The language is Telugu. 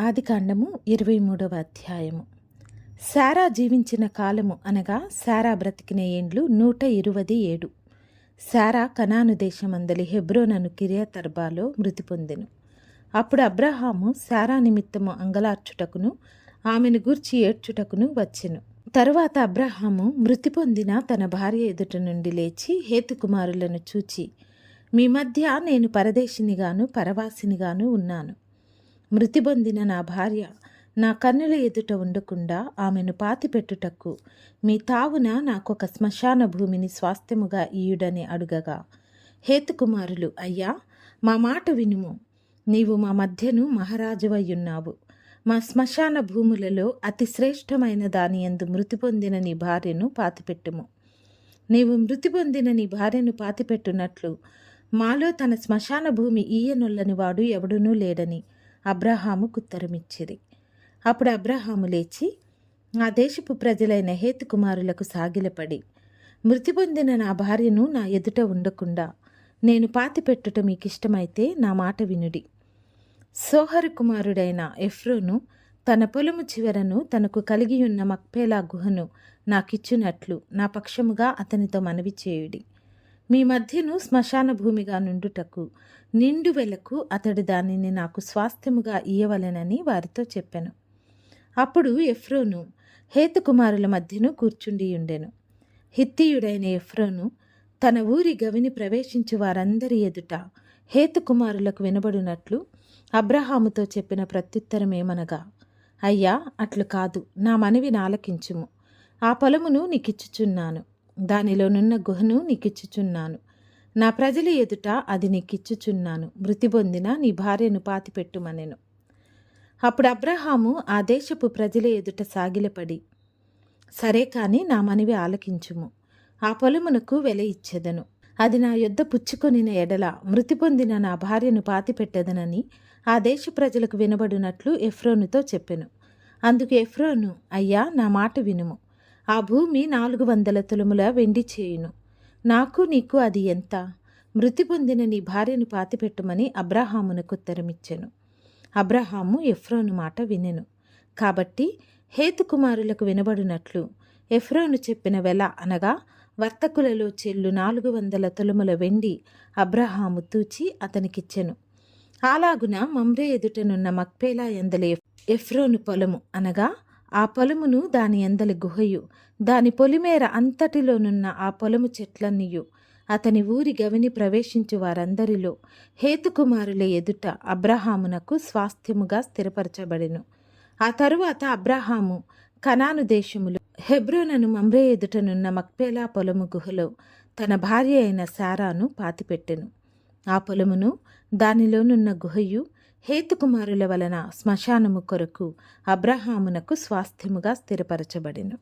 ఆదికాండము ఇరవై మూడవ అధ్యాయము. శారా జీవించిన కాలము అనగా శారా బ్రతికిన ఏండ్లు నూట ఇరువది ఏడు. శారా కనాను దేశమందలి హెబ్రోనను కిరియతర్బాలో మృతి పొందెను. అప్పుడు అబ్రహాము శారా నిమిత్తము అంగలార్చుటకును ఆమెను గూర్చి ఏడ్చుటకును వచ్చెను. తరువాత అబ్రహాము మృతి పొందిన తన భార్య ఎదుట నుండి లేచి హేతుకుమారులను చూచి మీ మధ్య నేను పరదేశినిగాను పరవాసినిగాను ఉన్నాను. మృతి పొందిన నా భార్య నా కన్నుల ఎదుట ఉండకుండా ఆమెను పాతిపెట్టుటకు మీ తావున నాకొక శ్మశాన భూమిని స్వాస్థ్యముగా ఇయుడని అడుగగా. హేతుకుమారులు అయ్యా మా మాట వినుము. నీవు మా మధ్యను మహారాజువయ్యున్నావు. మా శ్మశాన భూములలో అతి శ్రేష్టమైన దాని యందు మృతి పొందిన నీ భార్యను పాతిపెట్టుము. నీవు మృతి పొందిన నీ భార్యను పాతిపెట్టునట్లు మాలో తన శ్మశాన భూమి ఈయనొల్లని వాడు ఎవడునూ లేడని అబ్రహాము ఉత్తరమిచ్చిరి అప్పుడు అబ్రహాము లేచి ఆ దేశపు ప్రజలైన హేతుకుమారులకు సాగిలపడి మృతి పొందిన నా భార్యను నా ఎదుట ఉండకుండా నేను పాతిపెట్టుట మీకు ఇష్టమైతే నా మాట వినుడి. సోహరు కుమారుడైన ఎఫ్రోను తన పొలము చివరను తనకు కలిగి ఉన్న మక్పేలా గుహను నాకిచ్చునట్లు నా పక్షముగా అతనితో మనవి చేయుడి. మీ మధ్యను శ్మశాన భూమిగా నుండుటకు నిండు వెలకు అతడు దానిని నాకు స్వాస్థ్యముగా ఇయ్యవలెనని వారితో చెప్పాను. అప్పుడు ఎఫ్రోను హేతుకుమారుల మధ్యను కూర్చుండి ఉండెను. హిత్తియుడైన ఎఫ్రోను తన ఊరి గవిని ప్రవేశించు వారందరి ఎదుట హేతుకుమారులకు వినబడినట్లు అబ్రహాముతో చెప్పిన ప్రత్యుత్తరం ఏమనగా అయ్యా అట్లు కాదు నా మనవి నాలకించుము. ఆ పొలమును నీకిచ్చుచున్నాను. దానిలోనున్న గుహను నీకిచ్చుచున్నాను. నా ప్రజల ఎదుట అది నీకిచ్చుచున్నాను. మృతి పొందిన నీ భార్యను పాతిపెట్టుమనెను. అప్పుడు అబ్రహాము ఆ దేశపు ప్రజల ఎదుట సాగిలపడి సరే కాని నా మనవి ఆలకించుము. ఆ పొలమునకు వెల ఇచ్చేదను. అది నా యొద్ద పుచ్చుకొనిన ఎడల మృతి పొందిన నా భార్యను పాతిపెట్టెదనని ఆ దేశ ప్రజలకు వినబడినట్లు ఎఫ్రోనుతో చెప్పెను. అందుకు ఎఫ్రోను అయ్యా నా మాట వినుము. ఆ భూమి నాలుగు వందల తులముల వెండి చేయును. నాకు నీకు అది ఎంత? మృతి పొందిన నీ భార్యను పాతిపెట్టుమని అబ్రహామునకు ఉత్తరమిచ్చెను. అబ్రహాము ఎఫ్రోను మాట వినెను. కాబట్టి హేతుకుమారులకు వినబడినట్లు ఎఫ్రోను చెప్పిన వెల అనగా వర్తకులలో చెల్లు నాలుగు వందల తులముల వెండి అబ్రహాము తూచి అతనికిచ్చెను. అలాగున మమ్రే ఎదుటనున్న మక్పేలా ఎందలే ఎఫ్రోను పొలము అనగా ఆ పొలమును దాని ఎందలి గుహయు దాని పొలిమేర అంతటిలోనున్న ఆ పొలము చెట్లన్నీయు. అతని ఊరి గవిని ప్రవేశించు వారందరిలో హేతుకుమారుల ఎదుట అబ్రహామునకు స్వాస్థ్యముగా స్థిరపరచబడెను. ఆ తరువాత అబ్రహాము కనాను దేశములు హెబ్రోనను మమ్రే ఎదుటనున్న మక్పేలా పొలము గుహలో తన భార్య అయిన శారాను పాతిపెట్టెను. ఆ పొలమును దానిలోనున్న గుహయు హేతుకుమారుల వలన శ్మశానము కొరకు అబ్రహామునకు స్వాస్థ్యముగా స్థిరపరచబడెను.